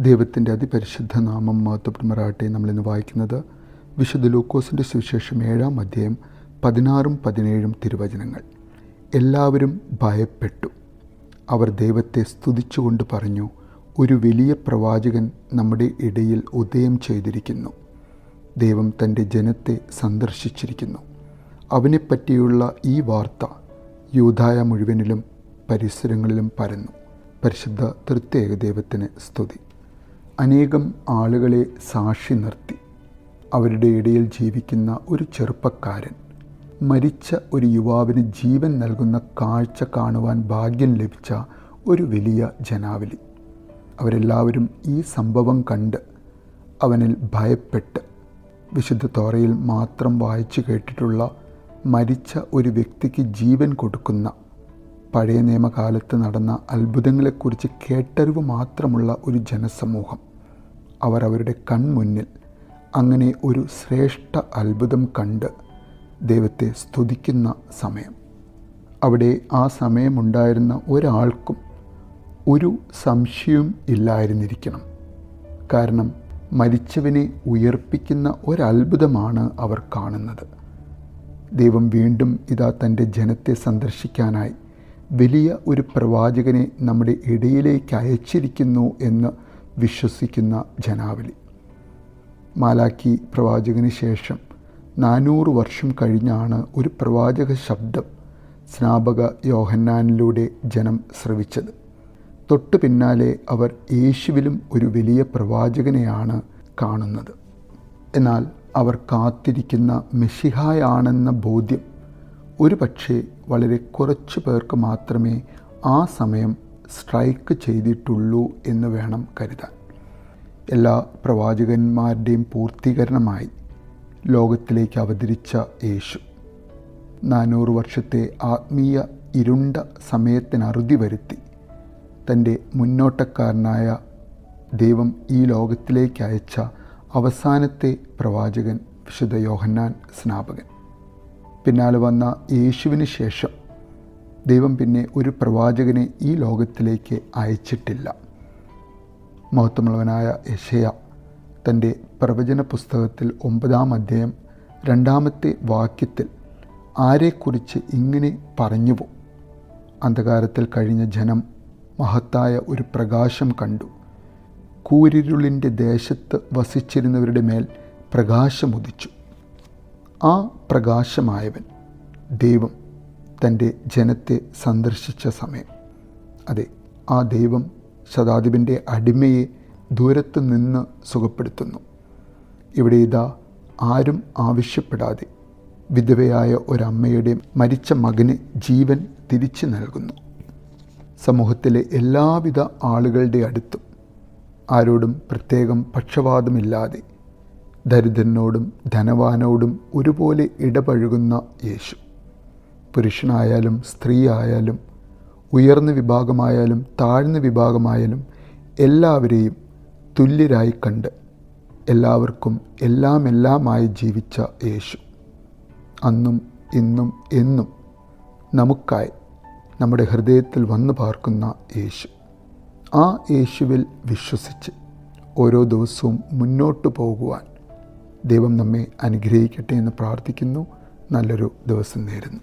ദൈവത്തിന്റെ അതിപരിശുദ്ധ നാമം മഹത്വപ്പെടുമാറാട്ടെ നമ്മളിന്ന് വായിക്കുന്നത് വിശുദ്ധ ലൂക്കോസിന്റെ സുവിശേഷം ഏഴാം അധ്യായം പതിനാറും പതിനേഴും തിരുവചനങ്ങൾ. എല്ലാവരും ഭയപ്പെട്ടു. അവർ ദൈവത്തെ സ്തുതിച്ചുകൊണ്ട് പറഞ്ഞു ഒരു വലിയ പ്രവാചകൻ നമ്മുടെ ഇടയിൽ ഉദയം ചെയ്തിരിക്കുന്നു. ദൈവം തന്റെ ജനത്തെ സന്ദർശിച്ചിരിക്കുന്നു. അവനെപ്പറ്റിയുള്ള ഈ വാർത്ത യൂതായ മുഴുവനിലും പരിസരങ്ങളിലും പരന്നു. പരിശുദ്ധ തൃത്യേക ദൈവത്തിന് സ്തുതി. അനേകം ആളുകളെ സാക്ഷി നിർത്തി. അവരുടെ ഇടയിൽ ജീവിക്കുന്ന ഒരു ചെറുപ്പക്കാരൻ മരിച്ച ഒരു യുവാവിന് ജീവൻ നൽകുന്ന കാഴ്ച കാണുവാൻ ഭാഗ്യം ലഭിച്ച ഒരു വലിയ ജനാവലി. അവരെല്ലാവരും ഈ സംഭവം കണ്ട് അവനിൽ ഭയപ്പെട്ട് വിശുദ്ധ തോറയിൽ മാത്രം വായിച്ചു കേട്ടിട്ടുള്ള മരിച്ച ഒരു വ്യക്തിക്ക് ജീവൻ കൊടുക്കുന്ന പഴയ നിയമകാലത്ത് നടന്ന അത്ഭുതങ്ങളെക്കുറിച്ച് കേട്ടറിവ് മാത്രമുള്ള ഒരു ജനസമൂഹം. അവർ അവരുടെ കൺമുന്നിൽ. അങ്ങനെ ഒരു ശ്രേഷ്ഠ അത്ഭുതം കണ്ട് ദൈവത്തെ സ്തുതിക്കുന്ന സമയം. അവിടെ ആ സമയമുണ്ടായിരുന്ന ഒരാൾക്കും ഒരു സംശയവും ഇല്ലായിരുന്നിരിക്കണം. കാരണം മരിച്ചവനെ ഉയർപ്പിക്കുന്ന ഒരത്ഭുതമാണ് അവർ കാണുന്നത്. ദൈവം വീണ്ടും ഇതാ തന്റെ ജനത്തെ സന്ദർശിക്കാനായി വലിയ ഒരു പ്രവാചകനെ നമ്മുടെ ഇടയിലേക്ക് അയച്ചിരിക്കുന്നു എന്ന് വിശ്വസിക്കുന്ന ജനാവലി. മാലാക്കി പ്രവാചകന് ശേഷം നാനൂറ് വർഷം കഴിഞ്ഞാണ് ഒരു പ്രവാചക ശബ്ദം സ്നാപക യോഹന്നാനിലൂടെ ജനം ശ്രവിച്ചത് തൊട്ടു പിന്നാലെ അവർ യേശുവിലും ഒരു വലിയ പ്രവാചകനെയാണ് കാണുന്നത്. എന്നാൽ അവർ കാത്തിരിക്കുന്ന മെഷിഹായാണെന്ന ബോധ്യം ഒരു പക്ഷേ വളരെ കുറച്ചു പേർക്ക് മാത്രമേ ആ സമയം സ്ട്രൈക്ക് ചെയ്തിട്ടുള്ളൂ എന്ന് വേണം കരുതാൻ. എല്ലാ പ്രവാചകന്മാരുടെയും പൂർത്തീകരണമായി ലോകത്തിലേക്ക് അവതരിച്ച യേശു നാനൂറ് വർഷത്തെ ആത്മീയ ഇരുണ്ട സമയത്തിന് അറുതി വരുത്തി തന്റെ മുന്നോട്ടക്കാരനായ ദൈവം ഈ ലോകത്തിലേക്ക് അയച്ച അവസാനത്തെ പ്രവാചകൻ വിശുദ്ധ യോഹന്നാൻ സ്നാപകൻ. പിന്നാലെ വന്ന യേശുവിന് ശേഷം ദൈവം പിന്നെ ഒരു പ്രവാചകനെ ഈ ലോകത്തിലേക്ക് അയച്ചിട്ടില്ല. മഹത്വമുള്ളവനായ യശയ തന്റെ പ്രവചന പുസ്തകത്തിൽ ഒമ്പതാം അധ്യായം രണ്ടാമത്തെ വാക്യത്തിൽ ആരെക്കുറിച്ച് ഇങ്ങനെ പറഞ്ഞുവോ? അന്ധകാരത്തിൽ കഴിഞ്ഞ ജനം മഹത്തായ ഒരു പ്രകാശം കണ്ടു. കൂരിരുളിന്റെ ദേശത്ത് വസിച്ചിരുന്നവരുടെ മേൽ പ്രകാശമുദിച്ചു ആ പ്രകാശമായവൻ ദൈവം. തന്റെ ജനത്തെ സന്ദർശിച്ച സമയം. അതെ ആ ദൈവം ശതാധിപന്റെ അടിമയെ ദൂരത്ത് നിന്ന് സുഖപ്പെടുത്തുന്നു. ഇവിടെ ഇതാ ആരും ആവശ്യപ്പെടാതെ വിധവയായ ഒരമ്മയുടെ മരിച്ച മകന് ജീവൻ തിരിച്ചു നൽകുന്നു. സമൂഹത്തിലെ എല്ലാവിധ ആളുകളുടെ അടുത്തും ആരോടും പ്രത്യേകം പക്ഷപാതമില്ലാതെ ദരിദ്രനോടും ധനവാനോടും ഒരുപോലെ ഇടപഴകുന്ന യേശു. പുരുഷനായാലും സ്ത്രീ ആയാലും ഉയർന്ന വിഭാഗമായാലും താഴ്ന്ന വിഭാഗമായാലും എല്ലാവരെയും തുല്യരായി കണ്ട് എല്ലാവർക്കും എല്ലാം എല്ലാമായി ജീവിച്ച യേശു. അന്നും ഇന്നും എന്നും നമുക്കായി നമ്മുടെ ഹൃദയത്തിൽ വന്നു പാർക്കുന്ന യേശു. ആ യേശുവിൽ വിശ്വസിച്ച് ഓരോ ദിവസവും മുന്നോട്ട് പോകുവാൻ ദൈവം നമ്മെ അനുഗ്രഹിക്കട്ടെ എന്ന് പ്രാർത്ഥിക്കുന്നു. നല്ലൊരു ദിവസം നേരുന്നു.